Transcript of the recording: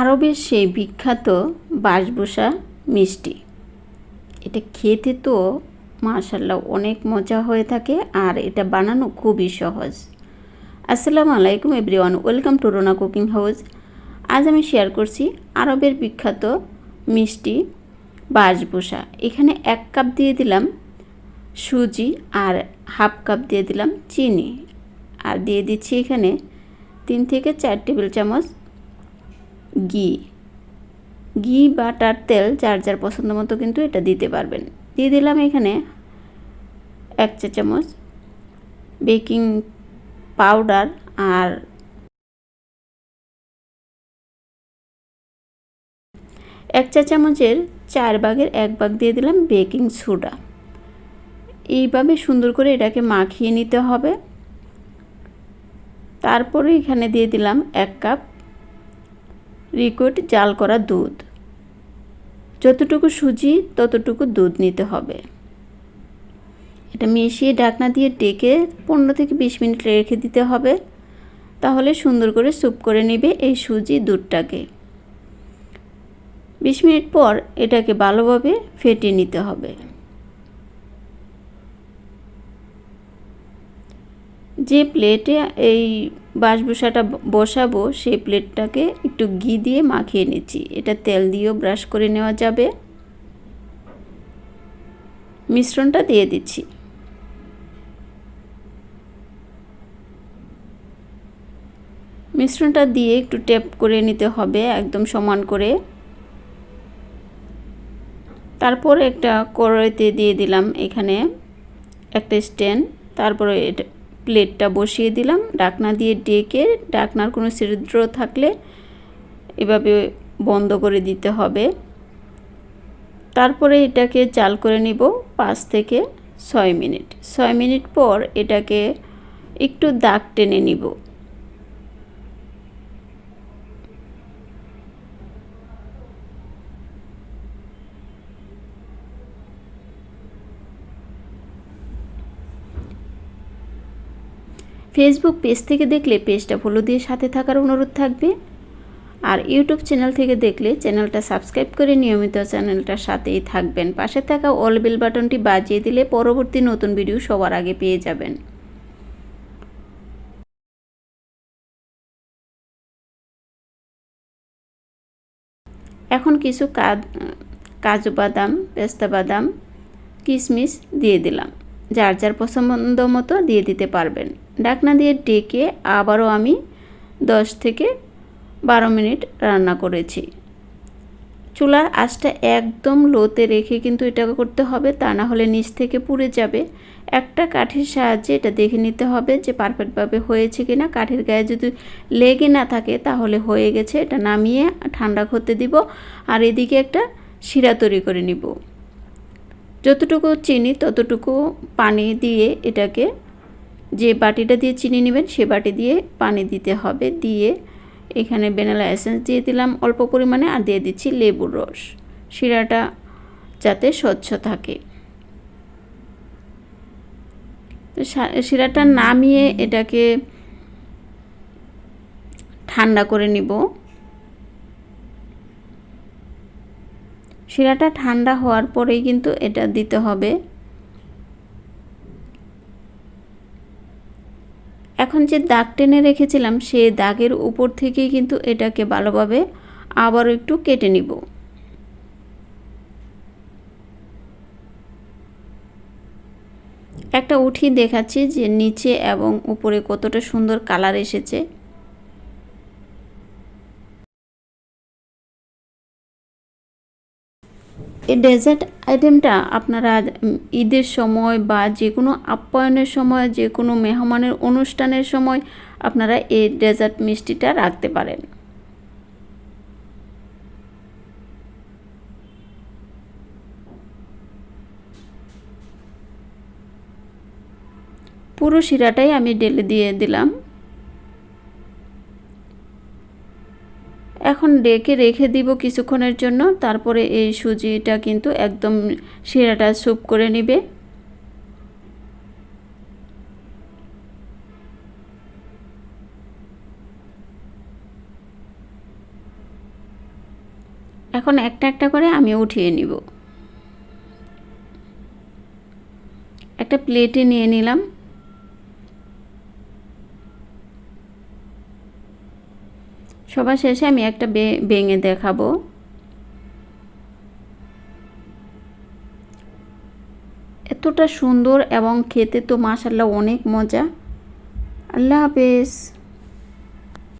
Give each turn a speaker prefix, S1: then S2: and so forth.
S1: আরবের সেই বিখ্যাত বাসবুসা মিষ্টি। এটা খেতে তো মাশাল্লাহ অনেক মজা হয়ে থাকে আর এটা বানানো খুবই সহজ। আসসালামু আলাইকুম everyone, welcome to Rona cooking house. আজ আমি শেয়ার করছি আরবের বিখ্যাত মিষ্টি বাসবুসা এখানে এক কাপ দিয়ে দিলাম সুজি আর হাফ কাপ দিয়ে দিলাম চিনি। আর দিয়ে দিচ্ছি এখানে তিন থেকে চার টেবিল চামচ ঘি। ঘি বাটার তেল যার যার পছন্দ মতো কিন্তু এটা দিতে পারবেন। দিয়ে দিলাম এখানে এক চা চামচ বেকিং পাউডার আর এক চা চামচের চার ভাগের এক ভাগ দিয়ে দিলাম বেকিং সোডা। এইভাবে সুন্দর করে এটাকে মাখিয়ে নিতে হবে। তারপরে এখানে দিয়ে দিলাম এক কাপ লিকুইড জাল করা দুধ। যতটুকু সুজি, ততটুকু দুধ নিতে হবে। এটা মিশিয়ে ঢাকনা দিয়ে ডেকে পনেরো থেকে বিশ মিনিট রেখে দিতে হবে। তাহলে সুন্দর করে স্যুপ করে নেবে এই সুজি দুধটাকে। বিশ মিনিট পর এটাকে ভালোভাবে ফেটিয়ে নিতে হবে। যে প্লেটে এই বাসবুসাটা বসাবো, সেই প্লেটটাকে একটু ঘি দিয়ে মাখিয়ে নিচ্ছি। এটা তেল দিয়েও ব্রাশ করে নেওয়া যাবে। মিশ্রণটা দিয়ে দিচ্ছি। মিশ্রণটা দিয়ে একটু টেপ করে নিতে হবে, একদম সমান করে। তারপর একটা কড়াইতে দিয়ে দিলাম এখানে একটা স্ট্যান্ড। তারপরে এটা প্লেটটা বসিয়ে দিলাম। ডাকনা দিয়ে ডেকে ডাকনার কোনো ছিদ্র থাকলে এভাবে বন্ধ করে দিতে হবে। তারপরে এটাকে চাল করে নিব পাঁচ থেকে ছয় মিনিট। ছয় মিনিট পর এটাকে একটু দাগ টেনে নিব। ফেসবুক পেজ থেকে দেখলে পেজটা ফলো দিয়ে সাথে থাকার অনুরোধ থাকবে। আর ইউটিউব চ্যানেল থেকে দেখলে চ্যানেলটা সাবস্ক্রাইব করে নিয়মিত চ্যানেলটার সাথেই থাকবেন। পাশে থাকা অল বেল বাটনটি বাজিয়ে দিলে পরবর্তী নতুন ভিডিও সবার আগে পেয়ে যাবেন। এখন কিছু কাজু বাদাম, পেস্তা বাদাম, কিশমিশ দিয়ে দিলাম। যার যার পছন্দ মতো দিয়ে দিতে পারবেন। ডাকনা দিয়ে ডেকে আবারও আমি দশ থেকে বারো মিনিট রান্না করেছি। চুলার আঁচটা একদম লোতে রেখে কিন্তু এটা করতে হবে, তা না হলে নিচ থেকে পুড়ে যাবে। একটা কাঠির সাহায্যে এটা দেখে নিতে হবে যে পারফেক্টভাবে হয়েছে কি না কাঠের গায়ে যদি লেগে না থাকে তাহলে হয়ে গেছে। এটা নামিয়ে ঠান্ডা করতে দিব। আর এদিকে একটা শিরা তৈরি করে নিব। যতটুকু চিনি, ততটুকু পানি দিয়ে এটাকে যে বাটিটা দিয়ে চিনি নেবেন, সে বাটি দিয়ে পানি দিতে হবে। দিয়ে এখানে বেনালা এসেন্স দিয়ে দিলাম অল্প পরিমাণে আর দিয়ে দিচ্ছি লেবুর রস। শিরাটা যাতে স্বচ্ছ থাকে। তো শিরাটা নামিয়ে এটাকে ঠান্ডা করে নিব। শিরাটা ঠান্ডা হওয়ার পরেই কিন্তু এটা দিতে হবে। এখন যে দাগ টেনে রেখেছিলাম সেই দাগের উপর থেকেই কিন্তু এটাকে ভালোভাবে আবারও একটু কেটে নিব। একটা উঠি দেখাচ্ছি যে নিচে এবং উপরে কতটা সুন্দর কালার এসেছে। এই ডেজার্ট আইটেমটা আপনারা ঈদের সময় বা যে কোনো আপ্যায়নের সময় যে কোনো মেহমানের অনুষ্ঠানের সময় আপনারা এই ডেজার্ট মিষ্টিটা রাখতে পারেন। পুরো শিরাটাই আমি ডেলে দিয়ে দিলাম। এখন ডেকে রেখে দিব কিছুক্ষণের জন্য, তারপরে এই সুজিটা কিন্তু একদম শিরাটা স্যুপ করে নিবে। এখন একটা একটা করে আমি উঠিয়ে নিব। একটা প্লেটে নিয়ে নিলাম। সবার শেষে আমি একটা ভেঙে দেখাবো। এতটা সুন্দর এবং খেতে তো মাসাল্লাহ অনেক মজা। আল্লাহ হাফেজ।